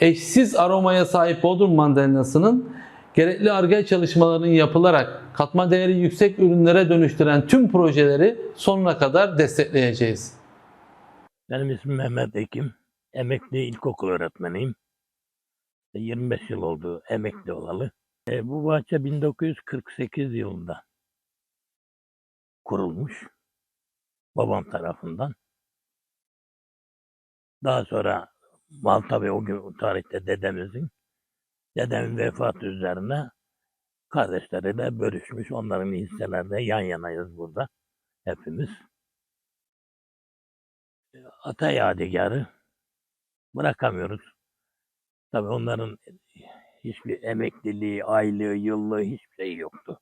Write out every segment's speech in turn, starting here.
eşsiz aromaya sahip Bodrum mandalinasının gerekli arge çalışmalarının yapılarak katma değeri yüksek ürünlere dönüştüren tüm projeleri sonuna kadar destekleyeceğiz. Benim ismim Mehmet Ekim. Emekli ilkokul öğretmeniyim. 25 yıl oldu emekli olalı. E, bu bahçe 1948 yılında kurulmuş. Babam tarafından. Daha sonra mal tabii o gün tarihte dedemizin dedemin vefatı üzerine kardeşleriyle bölüşmüş. Onların hisselerinde yan yanayız burada hepimiz. ata yadigarı bırakamıyoruz. Tabii onların hiçbir emekliliği, aylığı, yıllığı hiçbir şey yoktu.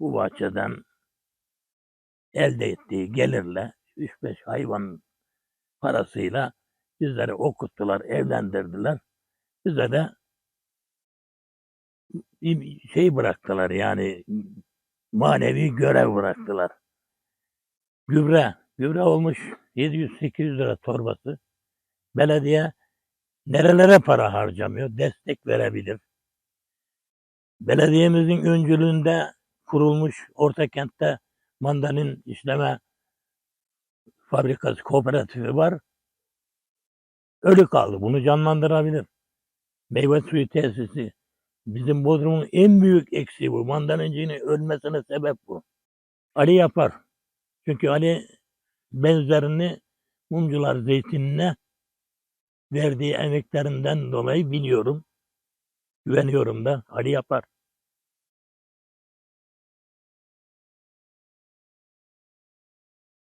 Bu bahçeden elde ettiği gelirle 3-5 hayvan parasıyla bizleri okuttular, evlendirdiler. Bize de şey bıraktılar yani manevi görev bıraktılar. Gübre, gübre olmuş 700-800 lira torbası. Belediye nerelere para harcamıyor, destek verebilir. Belediyemizin öncülüğünde kurulmuş Ortakent'te mandalin işleme fabrikası, kooperatifi var. Ölü kaldı. Bunu canlandırabilir. Meyve suyu tesisi. Bizim Bodrum'un en büyük eksiği bu. Mandalincinin ölmesine sebep bu. Ali yapar. Çünkü Ali benzerini mumcular zeytinine verdiği emeklerinden dolayı biliyorum. Güveniyorum da Ali yapar.